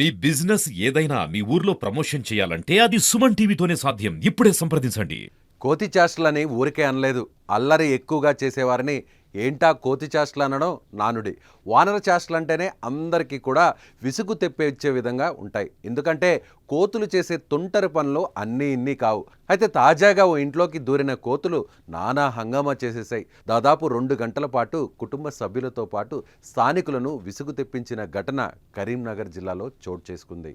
మీ business ఏదైనా మీ ఊర్లో promotion చేయాలంటే అది సుమన్ టీవీతోనే సాధ్యం. ఇప్పుడే సంప్రదించండి. కోతి చేష్టలని ఊరికే అనలేదు. అల్లరి ఎక్కువగా చేసేవారిని ఏంటా కోతి చేష్టలు అనడం? నానుడి. వానర చేష్టలు అంటేనే అందరికీ కూడా విసుగు తెప్పించే విధంగా ఉంటాయి. ఎందుకంటే కోతులు చేసే తుంటరి పనులు అన్నీ ఇన్ని కావు. అయితే తాజాగా ఓ ఇంట్లోకి దూరిన కోతులు నానా హంగామా చేసేసాయి. దాదాపు రెండు గంటల పాటు కుటుంబ సభ్యులతో పాటు స్థానికులను విసుగు తెప్పించిన ఘటన కరీంనగర్ జిల్లాలో చోటు చేసుకుంది.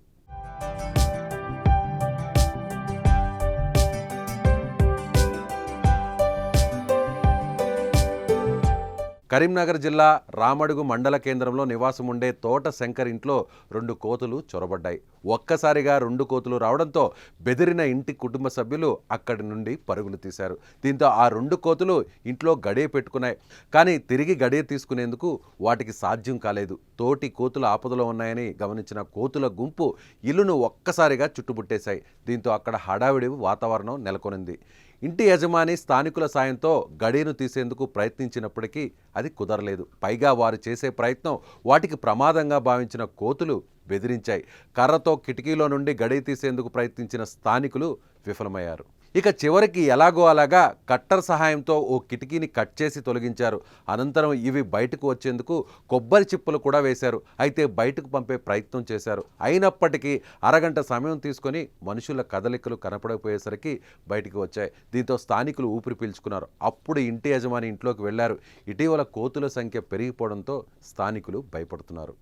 కరీంనగర్ జిల్లా రామడుగు మండల కేంద్రంలో నివాసం ఉండే తోట శంకర్ ఇంట్లో రెండు కోతులు చొరబడ్డాయి. ఒక్కసారిగా రెండు కోతులు రావడంతో బెదిరిన ఇంటి కుటుంబ సభ్యులు అక్కడి నుండి పరుగులు తీశారు. దీంతో ఆ రెండు కోతులు ఇంట్లో గడియ పెట్టుకున్నాయి. కానీ తిరిగి గడియ తీసుకునేందుకు వాటికి సాధ్యం కాలేదు. తోటి కోతులు ఆపదలో ఉన్నాయని గమనించిన కోతుల గుంపు ఇల్లును ఒక్కసారిగా చుట్టుముట్టేశాయి. దీంతో అక్కడ హడావిడి వాతావరణం నెలకొనింది. ఇంటి యజమాని స్థానికుల సాయంతో గడియను తీసేందుకు ప్రయత్నించినప్పటికీ అది కుదరలేదు. పైగా వారు చేసే ప్రయత్నం వాటికి ప్రమాదంగా భావించిన కోతులు బెదిరించాయి. కర్రతో కిటికీలో నుండి గడి తీసేందుకు ప్రయత్నించిన స్థానికులు విఫలమయ్యారు. ఇక చివరికి ఎలాగో అలాగా కట్టర్ సహాయంతో ఓ కిటికీని కట్ చేసి తొలగించారు. అనంతరం ఇవి బయటకు వచ్చేందుకు కొబ్బరి చిప్పలు కూడా వేశారు. అయితే బయటకు పంపే ప్రయత్నం చేశారు. అయినప్పటికీ అరగంట సమయం తీసుకొని మనుషుల కదలికలు కనపడకపోయేసరికి బయటికి వచ్చాయి. దీంతో స్థానికులు ఊపిరి పీల్చుకున్నారు. అప్పుడు ఇంటి యజమాని ఇంట్లోకి వెళ్ళారు. ఇటీవల కోతుల సంఖ్య పెరిగిపోవడంతో స్థానికులు భయపడుతున్నారు.